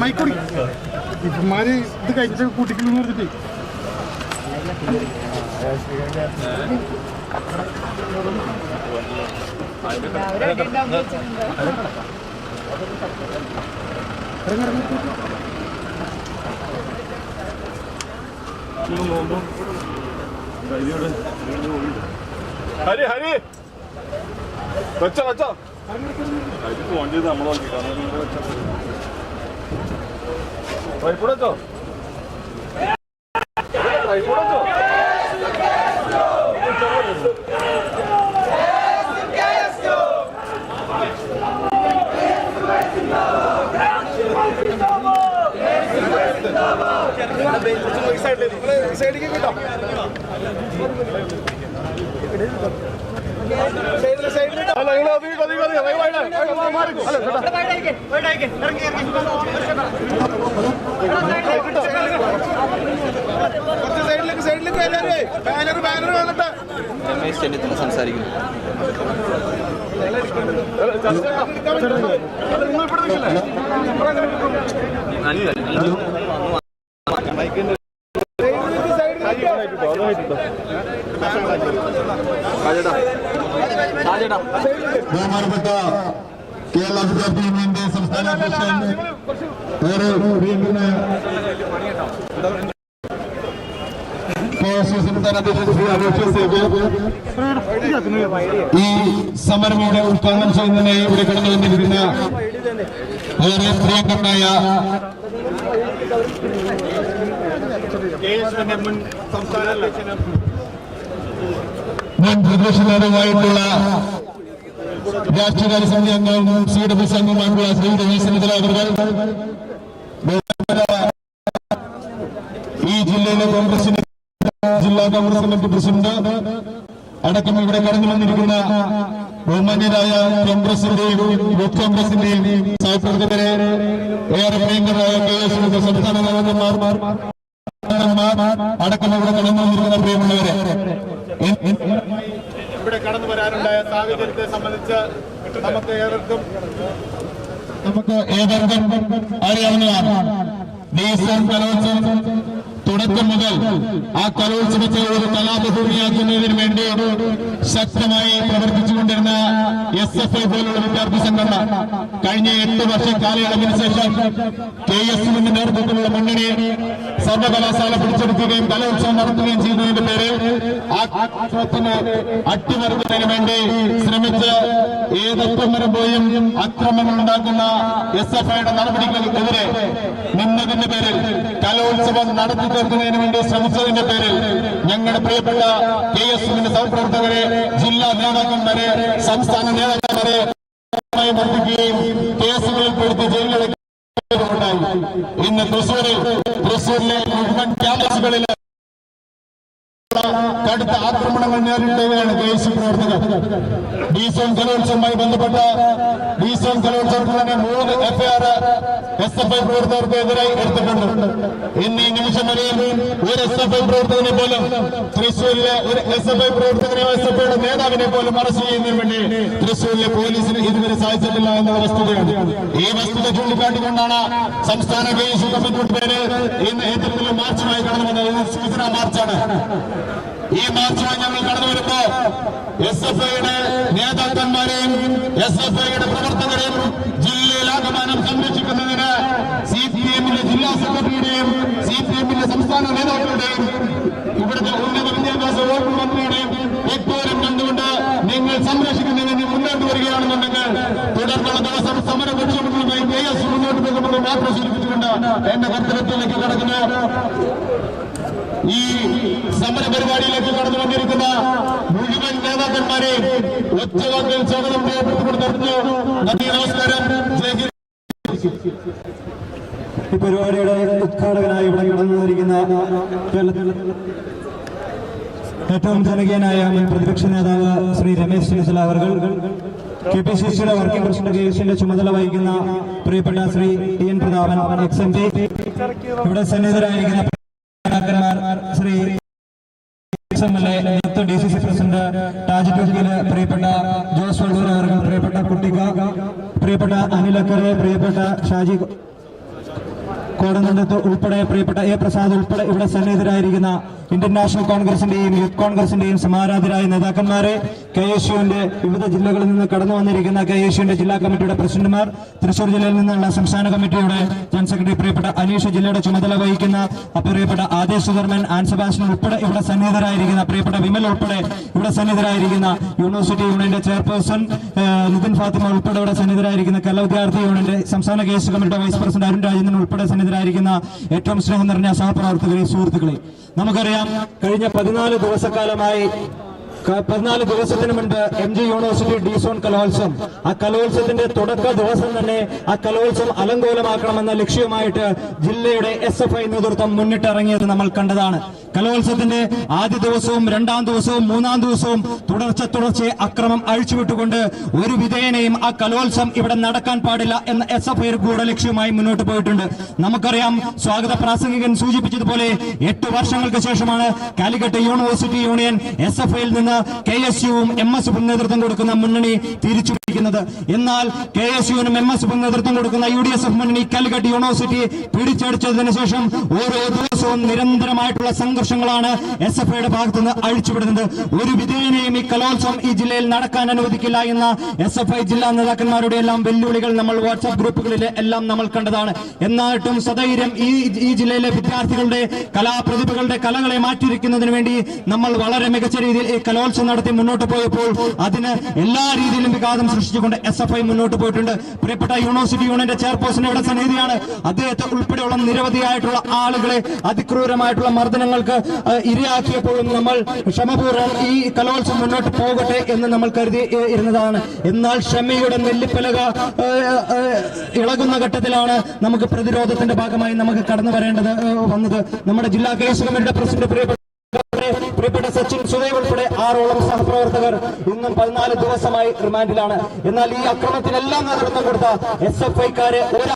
മൈക്കൊടി ഇപ്പന്മാര് ഇത് കഴിച്ച കൂട്ടിക്കലെന്ന് പറഞ്ഞിട്ട്. ഹരി ഹരി. വെച്ചോ വെച്ചോ. ഫോൺ ചെയ്ത് നമ്മൾ നോക്കി. ട്രൈപ്പോഡ് വെച്ചോ ട്രൈപ്പോഡ് വെച്ചോ സൈഡിലേക്ക് കിട്ടോ. സംസാരിക്കുന്നു ഇവിടെ നിൽക്കില്ലേ ബഹുമാനപ്പെട്ട കേരള വിദ്യാർത്ഥി യൂണിയന്റെ സംസ്ഥാന അധ്യക്ഷൻ സേവ്യർ ഈ സമരം ഉദ്ഘാടനം ചെയ്യുന്നതിനായി ഇവിടെ കടന്നു വന്നിരിക്കുന്ന ഏറെ പ്രിയങ്കരനായ പ്രതിപക്ഷ നേതാവായിട്ടുള്ള രാഷ്ട്രീയകാര്യ സമിതി അംഗവും സി ഡബ്ല്യു അംഗവുമായിട്ടുള്ള ശ്രീ രമേശ് ചെന്നിത്തല ഈ ജില്ലയിലെ കോൺഗ്രസിന്റെ ജില്ലാ കോൺഗ്രസ് കമ്മിറ്റി പ്രസിഡന്റ് അടക്കം ഇവിടെ കടന്നു വന്നിരിക്കുന്ന ബഹുമാന്യരായ കോൺഗ്രസിന്റെയും യൂത്ത് കോൺഗ്രസിന്റെയും സഹപ്രവർത്തകരെ ഏറെ പ്രിയങ്കരായ കെ എസ് സംസ്ഥാന നേതാക്കന്മാർ അടക്കം ഇവിടെ കടന്നു വന്നിരിക്കുന്ന പ്രിയമുള്ളവരെ ഇവിടെ കടന്നു വരാനുണ്ടായ സാഹചര്യത്തെ സംബന്ധിച്ച് നമുക്ക് ഏവർക്കും നമുക്ക് ഏവർക്കും അറിയാവുന്നതാണ്. നീസൻ കലോത്സവം തുടക്കം മുതൽ ആ കലോത്സവത്തെ ഒരു കലാപഭൂമിയാക്കുന്നതിന് വേണ്ടി ശക്തമായി പ്രവർത്തിച്ചുകൊണ്ടിരുന്ന എസ് എഫ് ഐ പോലുള്ള വിദ്യാർത്ഥി സംഘടന കഴിഞ്ഞ എട്ട് വർഷ കാലയളവിന് ശേഷം കെ എസ് യുവിന്റെ നേതൃത്വത്തിലുള്ള മുന്നണി സർവകലാശാല പിടിച്ചെടുക്കുകയും കലോത്സവം നടത്തുകയും ചെയ്യുന്നതിന്റെ പേരിൽ ആ അട്ടിമറിക്കുന്നതിന് വേണ്ടി ശ്രമിച്ച് ഏതറ്റം വരെ പോയും അക്രമങ്ങൾ ഉണ്ടാക്കുന്ന എസ് എഫ് ഐയുടെ നടപടികൾക്കെതിരെ നിന്നതിന്റെ പേരിൽ കലോത്സവം നടത്തി തീർക്കുന്നതിന് വേണ്ടി ശ്രമിച്ചതിന്റെ പേരിൽ ഞങ്ങളുടെ പ്രിയപ്പെട്ട കെ എസ് എമ്മിന്റെ സഹപ്രവർത്തകരെ ജില്ലാ നേതാക്കന്മാരെ സംസ്ഥാന നേതാക്കന്മാരെ മർദ്ദിക്കുകയും കേസുകളിൽ പെടുത്തി ജയിലിലടക്കുകയും ഇന്ന് തൃശൂരിൽ തൃശൂരിലെ മുഴുവൻ ക്യാമ്പസുകളിൽ കടുത്ത ആക്രമണങ്ങൾ നേരിടുകയാണ് കെ എസ് പ്രവർത്തകർ. ഡീസോൺ കലോത്സവവുമായി ബന്ധപ്പെട്ട ഡീസോൺ കലോത്സവത്തിൽ തന്നെ മൂന്ന് എഫ്ഐആർ എസ് എഫ് ഐ പ്രവർത്തകർക്കെതിരായി എടുത്തിട്ടുണ്ട്. ഇന്ന് ഈ നിമിഷം വരെയും ഒരു എസ് എഫ് ഐ പ്രവർത്തകനെ പോലും തൃശ്ശൂരിലെ ഒരു എസ് എഫ് ഐ പ്രവർത്തകനെ എസ് എഫ് ഐയുടെ നേതാവിനെ പോലും അറസ്റ്റ് ചെയ്യുന്നതിന് വേണ്ടി തൃശ്ശൂരിലെ പോലീസിന് ഇതുവരെ സാധിച്ചിട്ടില്ല എന്ന വസ്തുതയാണ്. ഈ വസ്തുത ചൂണ്ടിക്കാട്ടിക്കൊണ്ടാണ് സംസ്ഥാന കെ എസ് കമ്മിറ്റിയുടെ പേര് ഇന്ന് ഏറ്റവും മാർച്ചുമായി കടന്നു വന്നത് സൂചന മാർച്ചാണ്. ഈ മാർച്ചുമായി ഞങ്ങൾ കടന്നു വരുമ്പോ എസ് എഫ് ഐയുടെ നേതാക്കന്മാരെയും എസ് എഫ് ഐയുടെ പ്രവർത്തകരെയും ജില്ലയിലാകമാനം സംരക്ഷിക്കുന്നതിന് സി പി എമ്മിന്റെ ജില്ലാ സെക്രട്ടറിയുടെയും സി പി എമ്മിന്റെ സംസ്ഥാന നേതാക്കളുടെയും ഇവിടുത്തെ ഉന്നത വിദ്യാഭ്യാസ വകുപ്പ് മന്ത്രിയുടെയും എപ്പോഴും കണ്ടുകൊണ്ട് നിങ്ങൾ സംരക്ഷിക്കുന്നതിന് മുന്നോട്ട് വരികയാണെന്നുണ്ടെങ്കിൽ തുടർന്നുള്ള ദിവസം സമര ലക്ഷ്യങ്ങളുമായി കെ എസ് മുന്നോട്ട് പോകുമെന്ന് മാത്രം സൂചിപ്പിച്ചുകൊണ്ട് എന്റെ കർത്തവ്യത്തിലേക്ക് കടക്കുന്നു. ഈ സമര പരിപാടിയിലേക്ക് കടന്നു വന്നിരിക്കുന്ന മുഴുവൻ നേതാക്കന്മാരെ ഒറ്റവാക്കിൽ സ്വാഗതം ചെയ്യപ്പെട്ടുകൊണ്ട് നിർത്തുന്നു നന്ദി നമസ്കാരം. ഈ പരിപാടിയുടെ ഉദ്ഘാടകനായി ഇവിടെ കടന്നു വന്നിരിക്കുന്ന കേരളത്തിലെ ഏറ്റവും ജനകീയനായ പ്രതിപക്ഷ നേതാവ് ശ്രീ രമേശ് ചെന്നിത്തല അവർ കെ പി സി സിയുടെ വർക്കിംഗ് പ്രസിഡന്റ് ചുമതല വഹിക്കുന്ന പ്രിയപ്പെട്ട Sri T N Prathapan ex M ഇവിടെ സന്നിഹിതരായിരിക്കുന്ന എക്സ് എം എൽ എ നിയുക്ത ഡി സി സി പ്രസിഡന്റ് താജ് ടൂക്കിയിലെ പ്രിയപ്പെട്ട ജോസ് വള്ളൂർ അവർ പ്രിയപ്പെട്ട കുട്ടിക പ്രിയപ്പെട്ട അനിലക്കരെ പ്രിയപ്പെട്ട ഷാജി കോടനണ്ടത്ത് ഉൾപ്പെടെ പ്രിയപ്പെട്ട എ പ്രസാദ് ഉൾപ്പെടെ ഇവിടെ സന്നിഹിതരായിരിക്കുന്ന ഇന്ത്യൻ നാഷണൽ കോൺഗ്രസിന്റെയും യൂത്ത് കോൺഗ്രസിന്റെയും സമാരാധരായ നേതാക്കന്മാരെ കെ എസ് യുവിന്റെ വിവിധ ജില്ലകളിൽ നിന്ന് കടന്നു വന്നിരിക്കുന്ന കെ എസ് യുവിന്റെ ജില്ലാ കമ്മിറ്റിയുടെ പ്രസിഡന്റുമാർ തൃശൂർ ജില്ലയിൽ നിന്നുള്ള സംസ്ഥാന കമ്മിറ്റിയുടെ ജനറൽ സെക്രട്ടറി പ്രിയപ്പെട്ട അനീഷ് ജില്ലയുടെ ചുമതല വഹിക്കുന്ന പ്രിയപ്പെട്ട ആദേശ് സുധർമൻ ആൻ ഉൾപ്പെടെ ഇവിടെ സന്നിഹിതരായിരിക്കുന്ന പ്രിയപ്പെട്ട വിമൽ ഉൾപ്പെടെ ഇവിടെ സന്നിഹിതരായിരിക്കുന്ന യൂണിവേഴ്സിറ്റി യൂണിയന്റെ ചെയർപേഴ്സൺ നിതിൻ ഫാത്തിമ ഉൾപ്പെടെ ഇവിടെ സന്നിഹിതരായിരിക്കുന്ന കല വിദ്യാർത്ഥി യൂണിയന്റെ സംസ്ഥാന കെ എസ് കമ്മിറ്റിയുടെ വൈസ് പ്രസിഡന്റ് അരുൺ രാജേന്ദ്രൻ ഉൾപ്പെടെ സന്നിഹിതരായിരിക്കുന്ന ഏറ്റവും സ്നേഹം നിറഞ്ഞ സഹപ്രവർത്തകരെ സുഹൃത്തുക്കളെ നമുക്കറിയാം കഴിഞ്ഞ പതിനാല് ദിവസക്കാലമായി പതിനാല് ദിവസത്തിന് മുൻപ് എം ജി യൂണിവേഴ്സിറ്റി ഡിസോൺ കലോത്സവം. ആ കലോത്സവത്തിന്റെ തുടക്ക ദിവസം തന്നെ ആ കലോത്സവം അലങ്കോലമാക്കണമെന്ന ലക്ഷ്യമായിട്ട് ജില്ലയുടെ എസ് എഫ് ഐ നേതൃത്വം മുന്നിട്ടിറങ്ങിയത് നമ്മൾ കണ്ടതാണ്. കലോത്സവത്തിന്റെ ആദ്യ ദിവസവും രണ്ടാം ദിവസവും മൂന്നാം ദിവസവും തുടർച്ച തുടർച്ചയെ അക്രമം അഴിച്ചുവിട്ടുകൊണ്ട് ഒരു വിധേയനെയും ആ കലോത്സവം ഇവിടെ നടക്കാൻ പാടില്ല എന്ന എസ് എഫ് ഐ ഗൂഢലക്ഷ്യവുമായി മുന്നോട്ട് പോയിട്ടുണ്ട്. നമുക്കറിയാം സ്വാഗത പ്രാസംഗികൻ സൂചിപ്പിച്ചതുപോലെ എട്ട് വർഷങ്ങൾക്ക് ശേഷമാണ് Calicut university union S F ഐയിൽ നിന്ന് കെ എസ് യുവും എം എസ് എഫും നേതൃത്വം കൊടുക്കുന്ന മുന്നണി തിരിച്ചു എന്നാൽ കെ എസ് യുവിനും എം എസ് എഫും നേതൃത്വം കൊടുക്കുന്ന യു ഡി എസ് എഫ് മുന്നണി കാലിക്കറ്റ് യൂണിവേഴ്സിറ്റി പിടിച്ചടിച്ചതിന് ശേഷം ഓരോ ദിവസവും നിരന്തരമായിട്ടുള്ള സംഘർഷങ്ങളാണ് എസ് എഫ് ഐയുടെ ഭാഗത്തുനിന്ന് അഴിച്ചുവിടുന്നത്. ഒരു വിധേയനെയും ഈ കലോത്സവം ഈ ജില്ലയിൽ നടക്കാൻ അനുവദിക്കില്ല എന്ന എസ് എഫ് ഐ ജില്ലാ നേതാക്കന്മാരുടെ എല്ലാം വെല്ലുവിളികൾ നമ്മൾ വാട്സ്ആപ്പ് ഗ്രൂപ്പുകളിൽ എല്ലാം നമ്മൾ കണ്ടതാണ്. എന്നിട്ടും സധൈര്യം ഈ ഈ ജില്ലയിലെ വിദ്യാർത്ഥികളുടെ കലാപ്രതിഭകളുടെ കലകളെ മാറ്റിയിരിക്കുന്നതിന് വേണ്ടി നമ്മൾ വളരെ മികച്ച രീതിയിൽ ഈ കലോത്സവം നടത്തി മുന്നോട്ട് പോയപ്പോൾ അതിന് എല്ലാ രീതിയിലും വിഘാതം സൃഷ്ടിച്ചുകൊണ്ട് എസ് എഫ് ഐ മുന്നോട്ട് പോയിട്ടുണ്ട്. പ്രിയപ്പെട്ട യൂണിവേഴ്സിറ്റി യൂണിയന്റെ ചെയർപേഴ്സൺ ഇവിടെ സന്നിധിയാണ്. അദ്ദേഹത്തെ ഉൾപ്പെടെയുള്ള നിരവധിയായിട്ടുള്ള ആളുകളെ അതിക്രൂരമായിട്ടുള്ള മർദ്ദനങ്ങൾക്ക് ഏഹ്, ഇരയാക്കിയപ്പോഴും നമ്മൾ ക്ഷമപൂർവം ഈ കലോത്സവം മുന്നോട്ട് പോകട്ടെ എന്ന് നമ്മൾ കരുതി ഇരുന്നതാണ്. എന്നാൽ ക്ഷമയുടെ നെല്ലിപ്പലക ഇളകുന്ന ഘട്ടത്തിലാണ് നമുക്ക് പ്രതിരോധത്തിന്റെ ഭാഗമായി നമുക്ക് കടന്നു വരേണ്ടത് വന്നത്. നമ്മുടെ ജില്ലാ കേസ് കമ്മിറ്റിയുടെ പ്രസിഡന്റ് പ്രിയപ്പെട്ട പ്രിയപ്പെട്ട സച്ചിൻ സുദേവ് ഉൾപ്പെടെ ആറോളം സഹപ്രവർത്തകർ ഇന്നും പതിനാല് ദിവസമായി റിമാൻഡിലാണ്. എന്നാൽ ഈ അക്രമത്തിനെല്ലാം നേതൃത്വം കൊടുത്ത എസ് എഫ് ഐക്കാരെ